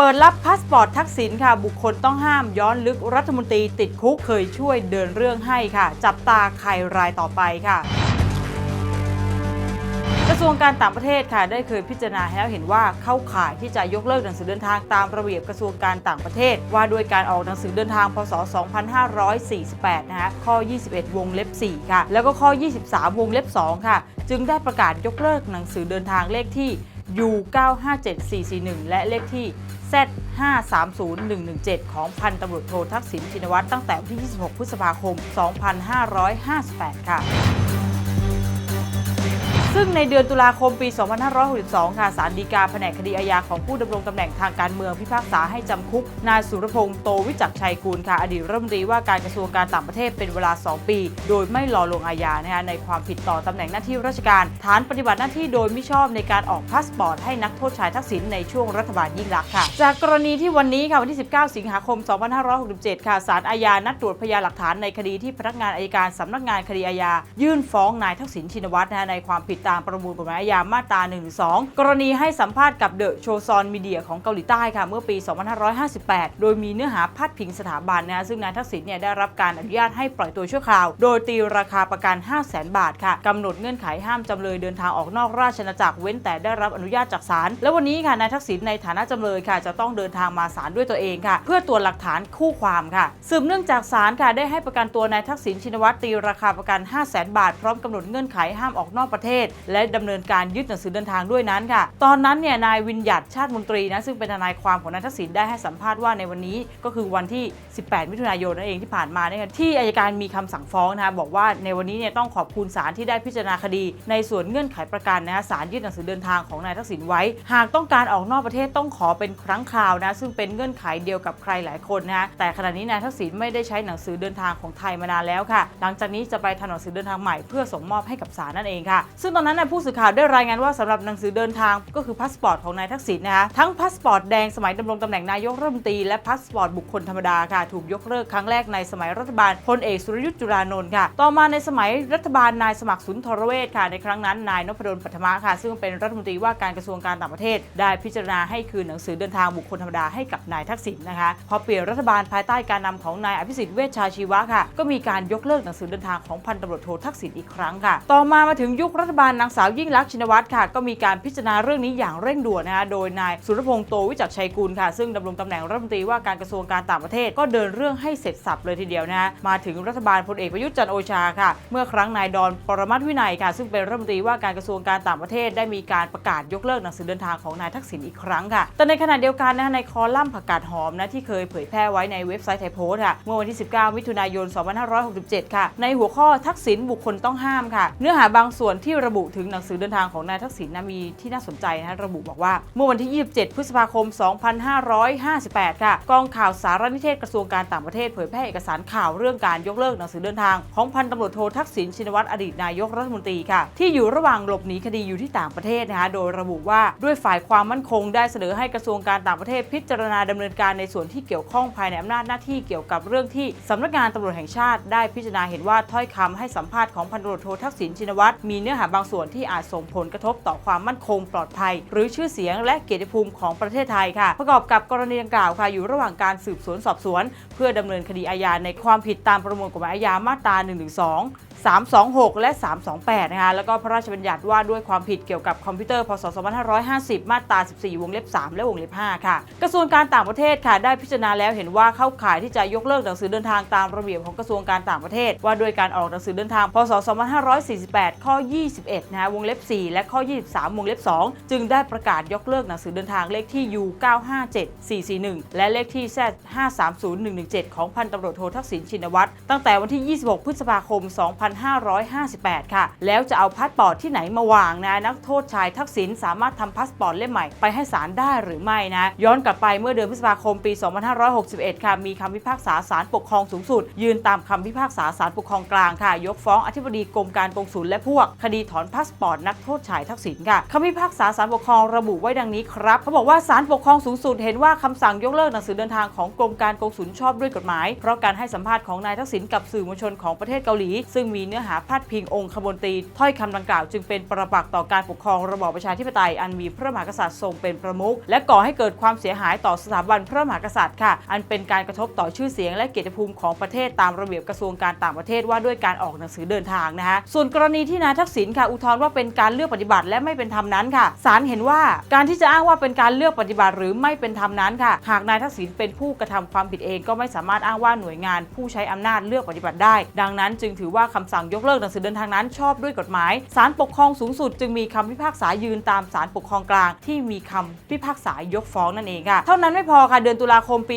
เปิดรับพาสปอร์ตทักษิณค่ะ บุคคลต้องห้ามย้อนลึกรัฐมนตรีติดคุกเคยช่วยเดินเรื่องให้ค่ะ จับตาใครรายต่อไปค่ะ กระทรวงการต่างประเทศค่ะ ได้เคยพิจารณาแล้วเห็นว่าเข้าข่ายที่จะยกเลิกหนังสือเดินทางตามระเบียบกระทรวงการต่างประเทศ ว่าด้วยการออกหนังสือเดินทางพศ 2548 นะคะข้อ 21 วงเล็บ 4 ค่ะ แล้วก็ข้อ 23 วงเล็บ 2 ค่ะ จึงได้ประกาศยกเลิกหนังสือเดินทางเลขที่ U 957441 และเลขที่ Z 530117 ของพันตำรวจโททักษิณชินวัตรตั้งแต่วันที่ 26 พฤษภาคม 2558 ค่ะ ซึ่งในเดือนตุลาคมปี 2562 ค่ะศาลฎีกาแผนกคดีอาญาของผู้ดำรงตำแหน่งทางการเมืองพิพากษาให้จำคุก นายสุรพงษ์โตวิจักชัยกูลค่ะ อดีตรัฐมนตรีว่าการกระทรวงการต่างประเทศเป็นเวลา 2 ปี โดยไม่รอลงอาญานะคะในความผิดต่อตำแหน่งหน้าที่ราชการ ฐานปฏิบัติหน้าที่โดยมิชอบในการออกพาสปอร์ตให้นักโทษชายทักษิณในช่วงรัฐบาลยิ่งลักษณ์ค่ะ จากกรณีที่วันนี้ค่ะวันที่ 19 สิงหาคม 2567 ค่ะศาลอาญานัดตรวจพยานหลักฐานในคดีที่พนักงานอัยการสำนักงานคดีอาญายื่นฟ้องนายทักษิณชินวัตรนะในความผิดตามประมวลกฎหมายอาญามาตรา112กรณีให้สัมภาษณ์กับเดอะโชซอนมีเดียของเกาหลีใต้ค่ะเมื่อปี 2558 โดยมีเนื้อหาพาดพิงสถาบันนะคะซึ่งนายทักษิณเนี่ยได้รับการอนุญาตให้ปล่อยตัวชั่วคราว โดยตีราคาประกัน 5 0 0 0 0 0บาทค่ะกำหนดเงื่อนไขห้ามจำเลยเดินทางออกนอกราชอาณาจักรเว้นแต่ได้รับอนุญาตจากศาลและวันนี้ค่ะนายทักษิณในฐานะจำเลยค่ะ จะต้องเดินทางมาศาลด้วยตัวเองค่ะ เพื่อตรวจหลักฐานคู่ความค่ะสืบเนื่องจากศาลค่ะได้ให้ประกันตัวนายทักษิณชินวัตรตีราคาประกัน 5 0 0 0 0 0บาทพร้อมกำหนดเงื่อนไขห้ามออกนอกประเทศและดำเนินการยึดหนังสือเดินทางด้วยนั้นค่ะ ตอนนั้นเนี่ยนายวินยัตชาติมนตรีนะซึ่งเป็นทนายความของนายทักษิณได้ให้สัมภาษณ์ว่าในวันนี้ก็คือวันที่ 18 มิถุนายนนั่นเองที่ผ่านมาเนี่ยที่อายการมีคำสั่งฟ้องนะคะบอกว่าในวันนี้เนี่ยต้องขอบคุณศาลที่ได้พิจารณาคดี ในส่วนเงื่อนไขประกันนะคะศาลยื่นหนังสือเดินทางของนายทักษิณไว้ หากต้องการออกนอกประเทศต้องขอเป็นครั้งคราวนะซึ่งเป็นเงื่อนไขเดียวกับใครหลายคนนะแต่ขณะนี้นายทักษิณไม่ได้ใช้หนังสือเดินทางของไทยมานานแล้วค่ะ หลังจากนี้จะไปทำหนังสือเดินทางใหม่เพื่อส่งมอบให้กับศาลนั่นเองค่ะ ซึ่งตอนนั้นนะผู้สื่อข่าวได้รายงานว่าสำหรับหนังสือเดินทางก็คือพาสปอร์ตของนายทักษิณนะคะทั้งพาสปอร์ตแดงสมัยดำรงตำแหน่งนายกรัฐมนตรีและพาสปอร์ตบุคคลธรรมดาค่ะถูกยกเลิกครั้งแรกในสมัยรัฐบาลพลเอกสุรยุทธ์จุลานนท์ค่ะ ต่อมาในสมัยรัฐบาลนายสมัครสุนทรเวชค่ะในครั้งนั้นนายนพดลปัทมะค่ะ ซึ่งเป็นรัฐมนตรีว่าการกระทรวงการต่างประเทศ ได้พิจารณาให้คืนหนังสือเดินทางบุคคลธรรมดาให้กับนายทักษิณนะคะพอเปลี่ยนรัฐบาลภายใต้การนำของนายอภิสิทธิ์เวชชาชีวะค่ะก็มีการยกเลิกหนังสือเดินทางของพันตำรวจโททักษิณอีกครั้งค่ะ ต่อมามาถึงยุครัฐบาลนางสาวยิ่งลักษณ์ชินวัตรค่ะ ก็มีการพิจารณาเรื่องนี้อย่างเร่งด่วนนะคะโดยนายสุรพงษ์โตวิจักชัยกุลค่ะ ซึ่งดำรงตำแหน่งรัฐมนตรีว่าการกระทรวงการต่างประเทศก็เดินเรื่องให้เสร็จสับเลยทีเดียวนะคะมาถึงรัฐบาลพลเอกประยุทธ์จันโอชาค่ะ เมื่อครั้งนายดอนปรมัตถ์วินัยค่ะ ซึ่งเป็นรัฐมนตรีว่าการกระทรวงการต่างประเทศได้มีการประกาศยกเลิกหนังสือเดินทางของนายทักษิณอีกครั้งค่ะ แต่ในขณะเดียวกันนะคะในคอลัมน์ผักกาดหอมนะที่เคยเผยแพร่ไว้ในเว็บไซต์ไทยโพสต์ค่ะเมื่อวันที่ 19 มิถุนายน 2567 ค่ะ ในหัวข้อทักษิณบุคคลต้องห้ามค่ะ เนื้อหาบางส่วนที่ระบุถึงหนังสือเดินทางของนายทักษิณนะมีที่น่าสนใจนะระบุบอกว่า เมื่อวันที่ 27 พฤษภาคม 2558 ค่ะ กองข่าวสารนิเทศกระทรวงการต่างประเทศเผยแพร่เอกสารข่าวเรื่องการยกเลิกหนังสือเดินทางของพันตำรวจโททักษิณชินวัตรอดีตนายกรัฐมนตรีค่ะ ที่อยู่ระหว่างหลบหนีคดีอยู่ที่ต่างประเทศนะคะโดยระบุว่าด้วยฝ่ายความมั่นคงได้เสนอให้กระทรวงการต่างประเทศพิจารณาดำเนินการในส่วนที่เกี่ยวข้องภายในอำนาจหน้าที่เกี่ยวกับเรื่องที่สำนักงานตำรวจแห่งชาติ ได้พิจารณาเห็นว่าถ้อยคำให้สัมภาษณ์ของพันตำรวจโททักษิณชินวัตรมีเนื้อหาบางส่วนที่อาจส่งผลกระทบต่อความมั่นคงปลอดภัย หรือชื่อเสียงและเกียรติภูมิของประเทศไทยค่ะ ประกอบกับกรณีดังกล่าวค่ะอยู่ระหว่างการสืบสวนสอบสวน เพื่อดำเนินคดีอาญาในความผิดตามประมวลกฎหมายอาญามาตรา112 326 และ 328 นะคะ แล้วก็พระราชบัญญัติว่าด้วยความผิดเกี่ยวกับคอมพิวเตอร์ พศ 2550 มาตรา 14 วงเล็บ 3 และวงเล็บ 5 ค่ะ กระทรวงการต่างประเทศค่ะ ได้พิจารณาแล้วเห็นว่าเข้าข่ายที่จะยกเลิกหนังสือเดินทางตามระเบียบของกระทรวงการต่างประเทศ ว่าด้วยการออกหนังสือเดินทาง พศ 2548 ข้อ 21 นะคะ วงเล็บ 4 และข้อ 23 วงเล็บ 2 จึงได้ประกาศยกเลิกหนังสือเดินทางเลขที่ U 957441 และเลขที่ Z 530117 ของพันตำรวจโททักษิณชินวัตรตั้งแต่วันที่ 26 พฤษภาคม2558 ค่ะ แล้วจะเอาพาสปอร์ตที่ไหนมาวางนะ นักโทษชายทักษิณสามารถทำพาสปอร์ตเล่มใหม่ไปให้ศาลได้หรือไม่นะ ย้อนกลับไปเมื่อเดือนพฤษภาคมปี 2561 ค่ะ มีคำพิพากษาศาลปกครองสูงสุด ยืนตามคำพิพากษาศาลปกครองกลางค่ะ ยกฟ้องอธิบดีกรมการกงสุลและพวก คดีถอนพาสปอร์ตนักโทษชายทักษิณค่ะคำพิพากษาศาลปกครองระบุไว้ดังนี้ครับเขาบอกว่าศาลปกครองสูงสุดเห็นว่าคำสั่งยกเลิกหนังสือเดินทางของกรมการกงสุลชอบด้วยกฎหมาย เพราะการให้สัมภาษณ์ของนายทักษิณกับสื่อมวลชนของประเทศเกาหลีซึ่งมีเนื้อหาพาดพิงองค์คมนตรีถ้อยคำดังกล่าวจึงเป็นประปักษ์ต่อการปกครองระบอบประชาธิปไตยอันมีพระมหากษัตริย์ทรงเป็นประมุขและก่อให้เกิดความเสียหายต่อสถาบันพระมหากษัตริย์ค่ะ อันเป็นการกระทบต่อชื่อเสียงและเกียรติภูมิของประเทศตามระเบียบกระทรวงการต่างประเทศว่าด้วยการออกหนังสือเดินทางนะคะส่วนกรณีที่นายทักษิณค่ะอุทธรณ์ว่าเป็นการเลือกปฏิบัติและไม่เป็นธรรมนั้นค่ะศาลเห็นว่าการที่จะอ้างว่าเป็นการเลือกปฏิบัติหรือไม่เป็นธรรมนั้นค่ะ หากนายทักษิณเป็นผู้กระทำความผิดเองก็ไม่สามารถอ้างว่าหน่วยงาน ผู้ใช้อำนาจเลือกปฏิบัติได้ ดังนั้นจึงถือว่าคำสั่งยกเลิกหนังสือเดินทางนั้นชอบด้วยกฎหมายศาลปกครองสูงสุดจึงมีคำพิพากษายืนตามศาลปกครองกลาง ที่มีคำพิพากษายกฟ้องนั่นเองค่ะเท่านั้นไม่พอค่ะเดือนตุลาคมปี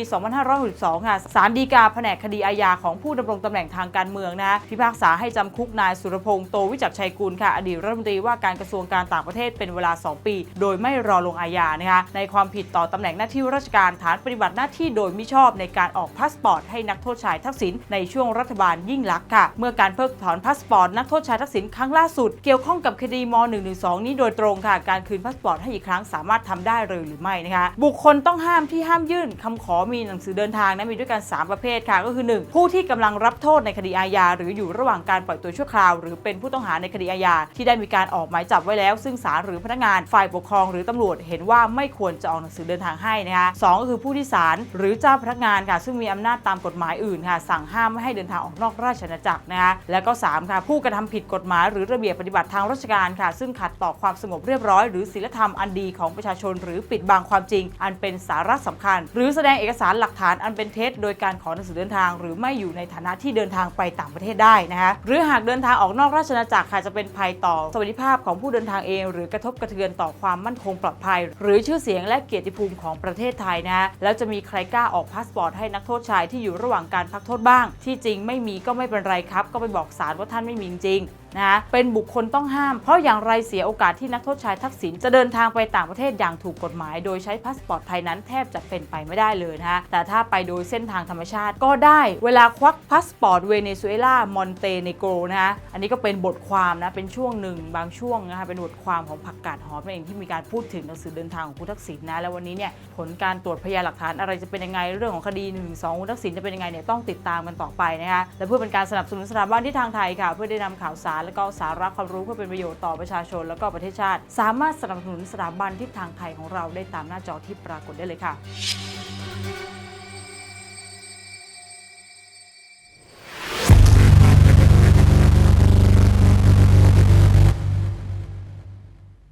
2562ค่ะศาลฎีกาแผนกคดีอาญาของผู้ดำรงตำแหน่งทางการเมืองนะพิพากษาให้จำคุกนายสุรพงษ์โตวิจักรชัยกุลค่ะอดีตรัฐมนตรีว่าการกระทรวงการต่างประเทศเป็นเวลา 2 ปี โดยไม่รอลงอาญานะคะในความผิดต่อตำแหน่งหน้าที่ราชการฐานปฏิบัติหน้าที่โดยมิชอบในการออกพาสปอร์ตให้นักโทษชายทักษิณในช่วงรัฐบาลยิ่งลักษณ์ค่ะ เมื่อการเพิกถอนพาสปอร์ตนักโทษชายทักษิณครั้งล่าสุด เกี่ยวข้องกับคดีม .112 นี้โดยตรงค่ะ การคืนพาสปอร์ตให้อีกครั้งสามารถทำได้เลยหรือไม่นะคะ บุคคลต้องห้ามที่ห้ามยื่นคำขอมีหนังสือเดินทางนะมีด้วยกัน 3 ประเภทค่ะ ก็คือ 1 ผู้ที่กำลังรับโทษในคดีอาญา หรืออยู่ระหว่างการปล่อยตัวชั่วคราว หรือเป็นผู้ต้องหาในคดีอาญาที่ได้มีการออกหมายจับไว้แล้ว ซึ่งศาลหรือพนักงานฝ่ายปกครอง หรือตำรวจเห็นว่าไม่ควรจะออกหนังสือเดินทางให้นะคะสองก็คือผู้ที่ศาลหรือเจ้าพนักงานค่ะ ซึ่งมีอำนาจตามกฎหมายอื่นค่ะ สั่งห้ามไม่ให้เดินทางออกนอกราชอาณาจักรนะคะแล้วก็สามค่ะ ผู้กระทำผิดกฎหมายหรือระเบียบปฏิบัติทางราชการค่ะ ซึ่งขัดต่อความสงบเรียบร้อยหรือศีลธรรมอันดีของประชาชน หรือปิดบังความจริง อันเป็นสาระสำคัญ หรือแสดงเอกสารหลักฐานอันเป็นเท็จโดยการขอหนังสือเดินทาง หรือไม่อยู่ในฐานะที่เดินทางไปต่างประเทศได้นะคะหรือหากเดินทางออกนอกราชอาณาจักรค่ะจะเป็นภัยต่อสวัสดิภาพของผู้เดินทางเอง หรือกระทบกระเทือนต่อความมั่นคงปลอดภัย หรือชื่อเสียงและเกียรติภูมิของประเทศไทยนะคะแล้วจะมีใครกล้าออกพาสปอร์ตให้นักโทษชายที่อยู่ระหว่างการพักโทษบ้าง ที่จริงไม่มีก็ไม่เป็นไรครับ ก็ไปบอกสารว่าท่านไม่มีจริงนะเป็นบุคคลต้องห้าม เพราะอย่างไรเสียโอกาสที่นักโทษชายทักษิณจะเดินทางไปต่างประเทศอย่างถูกกฎหมาย โดยใช้พาสปอร์ตไทยนั้นแทบจะเป็นไปไม่ได้เลยนะคะแต่ถ้าไปโดยเส้นทางธรรมชาติก็ได้เวลาควักพาสปอร์ตเวเนซุเอลามอนเตเนโกรนะคะอันนี้ก็เป็นบทความนะเป็นช่วงหนึ่งบางช่วงนะคะเป็นบทความของผักกาดหอมนั่นเองที่มีการพูดถึงหนังสือเดินทางของคุณทักษิณนะแล้ววันนี้เนี่ยผลการตรวจพยานหลักฐานอะไรจะเป็นยังไงเรื่องของคดี1นึคุณทักษิณจะเป็นยังไงเนี่ยต้องติดตามกันต่อไปนะคะและเพื่อเป็นการสนับสนุนสถาบันที่ทางไทยค่ะเพื่อได้นำข่าวสารารและก็สาระความรู้เพื่อเป็นประโยชน์ต่อประชาชน และก็ประเทศชาติ สามารถสนับสนุนสถาบันทิศทางไทยของเราได้ตามหน้าจอที่ปรากฏได้เลยค่ะ